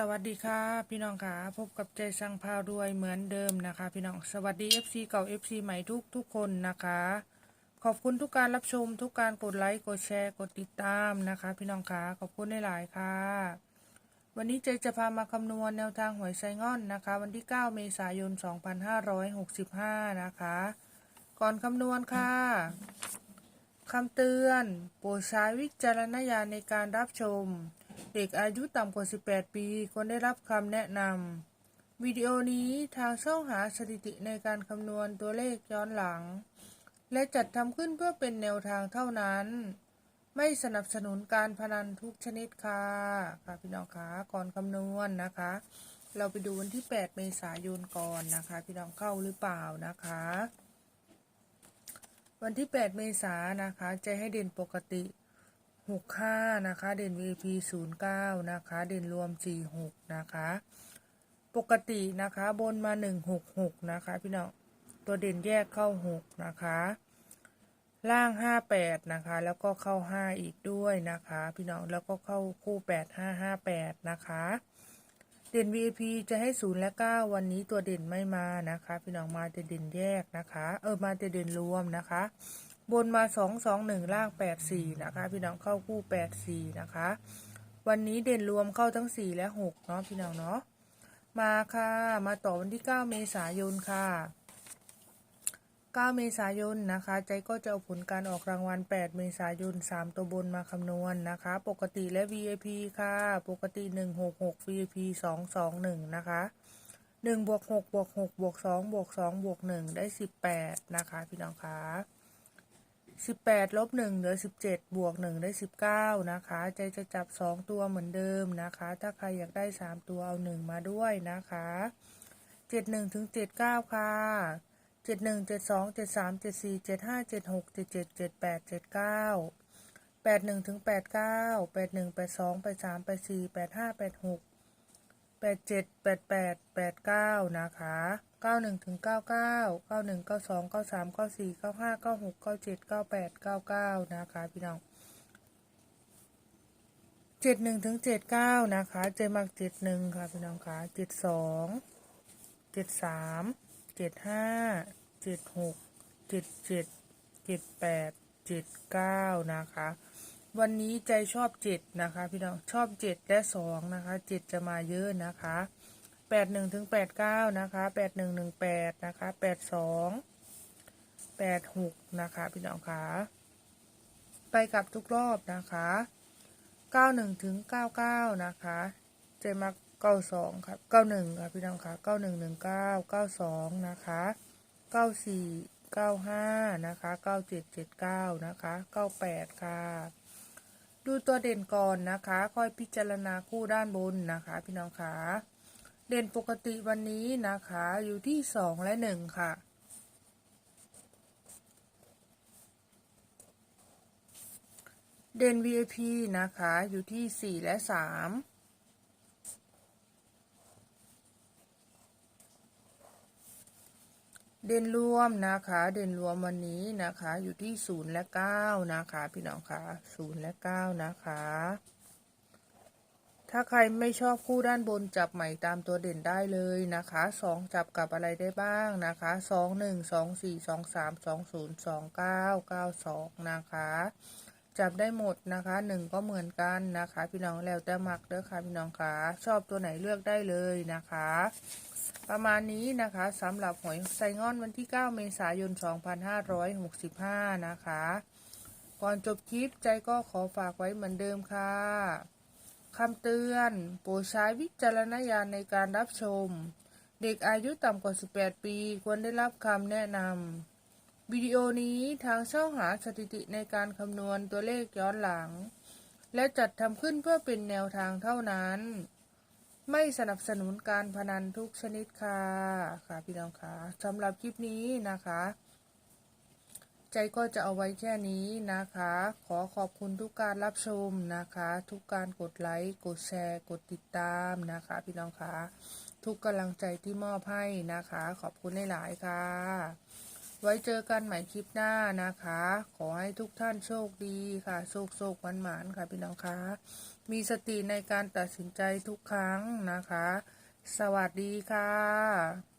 สวัสดีค่ะพี่น้องค่ะพบกับใจสังพาวด้วยเหมือนเดิมนะคะ พี่น้องสวัสดี FC เก่า FC ใหม่ทุกทุกคนนะคะ ขอบคุณทุกการรับชม ทุกการกดไลค์กดแชร์กดติดตามนะคะ พี่น้องค่ะขอบคุณหลายๆค่ะ วันนี้ใจจะพามาคำนวณแนวทางหวยไซง่อนนะคะ วันที่ 9 เมษายน 2565 นะคะ ก่อนคำนวณค่ะคำเตือนโปรดใช้วิจารณญาณในการรับชม เด็กอายุต่ำกว่า 18 ปีควรได้รับคำแนะนำวิดีโอนี้ทางช่องหาสถิติในการคำนวณตัวเลขย้อนหลัง และจัดทำขึ้นเพื่อเป็นแนวทางเท่านั้น ไม่สนับสนุนการพนันทุกชนิดค่ะค่ะพี่น้องคะก่อนคำนวณนะคะ เราไปดูวันที่ 8 เมษายนก่อนนะคะ พี่น้องเข้าหรือเปล่านะคะวันที่ 8 เมษายนนะคะจะให้เด่นปกติ 65นะคะ เด่น VP 09นะคะ เด่นรวม46นะคะ ปกตินะคะ บนมา166นะคะ พี่น้อง ตัวเด่นแยกเข้า6นะคะ ล่าง58นะคะ แล้วก็เข้า5อีกด้วยนะคะ พี่น้อง แล้วก็เข้าคู่8558นะคะ เด่น VP จะให้0และ9วันนี้ตัวเด่นไม่มานะคะ พี่น้องมาแต่เด่นแยกนะคะ เออ มาแต่เด่นรวมนะคะ บนมา2 2 1ล่าง8 4นะคะ พี่น้องเข้าคู่8 4นะคะ วันนี้เด่นรวมเข้าทั้ง4และ6เนาะพี่น้องเนาะมาค่ะ มาต่อวันที่9เมษายนค่ะ9เมษายนนะคะ ใจก็จะเอาผลการออกรางวัล 8 เมษายน 3 ตัวบนมาคำนวณนะคะ ปกติและ VIP ค่ะ ปกติ 166 VIP 221 นะคะ1บวก6บวก6บวก2บวก2บวก1ได้ 18 นะคะ พี่น้องคะ สิบแปดลบหนึ่งเหลือสิบเจ็ดบวกหนึ่งได้สิบเก้านะคะ ใจจะจับสองตัวเหมือนเดิมนะคะ ถ้าใครอยากได้สามตัวเอาหนึ่งมาด้วยนะคะเจ็ดหนึ่งถึงเจ็ดเก้าค่ะเจ็ดหนึ่งเจ็ดสองเจ็ดสามเจ็ดสี่เจ็ดห้าเจ็ดหกเจ็ดเจ็ดเจ็ดแปดเจ็ดเก้าแปดหนึ่งถึงแปดเก้าแปดหนึ่งแปดสองแปดสามแปดสี่แปดห้าแปดหกแปดเจ็ดแปดแปดแปดเก้านะคะ 91ถึง99 91 92 93 94 95 96 97 98 99 นะคะ พี่น้อง 71ถึง79 นะคะ เจมัก71 ค่ะ พี่น้องคะ72 73 75 76 77 78 79 นะคะ วันนี้ใจชอบเจ็ดนะคะ พี่น้อง ชอบเจ็ดและสองนะคะเจ็ดจะมาเยอะนะคะ แปดหนึ่งถึงแปดเก้านะคะแปดหนึ่งหนึ่งแปดนะคะแปดสองแปดหกนะคะพี่น้องคะไปกลับทุกรอบนะคะเก้าหนึ่งถึงเก้าเก้านะคะใจมาเก้าสองครับเก้าหนึ่งค่ะพี่น้องคะเก้าหนึ่งหนึ่งเก้าเก้าสองนะคะเก้าสี่เก้าห้านะคะเก้าเจ็ดเจ็ดเก้านะคะเก้าแปดค่ะดูตัวเด่นก่อนนะคะ ค่อยพิจารณาคู่ด้านบนนะคะ พี่น้องคะ เด่นปกติวันนี้นะคะอยู่ที่สองและหนึ่งค่ะ เด่น VIP นะคะอยู่ที่สี่และสามเด่นรวมนะคะ เด่นรวมวันนี้นะคะ อยู่ที่ศูนย์และเก้านะคะ พี่น้องคะศูนย์และเก้านะคะ ถ้าใครไม่ชอบคู่ด้านบนจับใหม่ตามตัวเด่นได้เลยนะคะสองจับกับอะไรได้บ้างนะคะสองหนึ่งสองสี่สองสามสองศูนย์สองเก้าเก้าสองนะคะจับได้หมดนะคะหนึ่งก็เหมือนกันนะคะ พี่น้องแล้วแต่มักเด้อค่ะพี่น้องคะชอบตัวไหนเลือกได้เลยนะคะ ประมาณนี้นะคะสำหรับหวยไซงอนวันที่ 9 เมษายน 2565 นะคะ ก่อนจบคลิปใจก็ขอฝากไว้เหมือนเดิมค่ะ คำเตือน โปรดใช้วิจารณญาณในการรับชม เด็กอายุต่ำกว่า 18 ปี ควรได้รับคำแนะนำ วิดีโอนี้ทางช่องหาสถิติในการคำนวณตัวเลขย้อนหลัง และจัดทำขึ้นเพื่อเป็นแนวทางเท่านั้น ไม่สนับสนุนการพนันทุกชนิดค่ะ ค่ะพี่น้องคะสำหรับคลิปนี้นะคะ ใจก็จะเอาไว้แค่นี้นะคะ ขอขอบคุณทุกการรับชมนะคะ ทุกการกดไลค์ กดแชร์ กดติดตามนะคะ พี่น้องคะทุกกำลังใจที่มอบให้นะคะ ขอบคุณหลายๆค่ะ ไว้เจอกันใหม่คลิปหน้านะคะ ขอให้ทุกท่านโชคดีค่ะ โชคโชคหวานหวานค่ะ พี่น้องคะมีสติในการตัดสินใจทุกครั้งนะคะ สวัสดีค่ะ